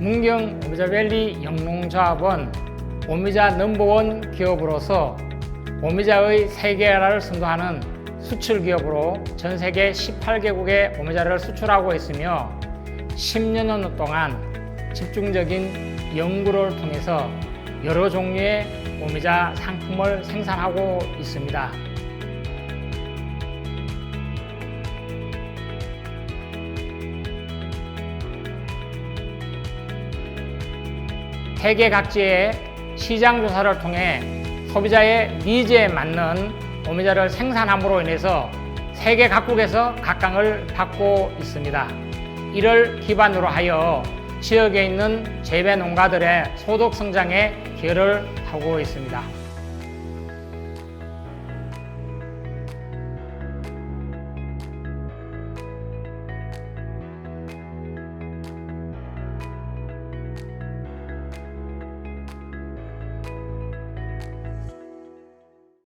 문경 오미자밸리 영농조합은 오미자 넘버원 기업으로서 오미자의 세계화를 선도하는 수출 기업으로 전 세계 18개국에 오미자를 수출하고 있으며 10년 동안 집중적인 연구를 통해서 여러 종류의 오미자 상품을 생산하고 있습니다. 세계 각지의 시장 조사를 통해 소비자의 니즈에 맞는 오미자를 생산함으로 인해서 세계 각국에서 각광을 받고 있습니다. 이를 기반으로 하여 지역에 있는 재배 농가들의 소득 성장에 기여를 하고 있습니다.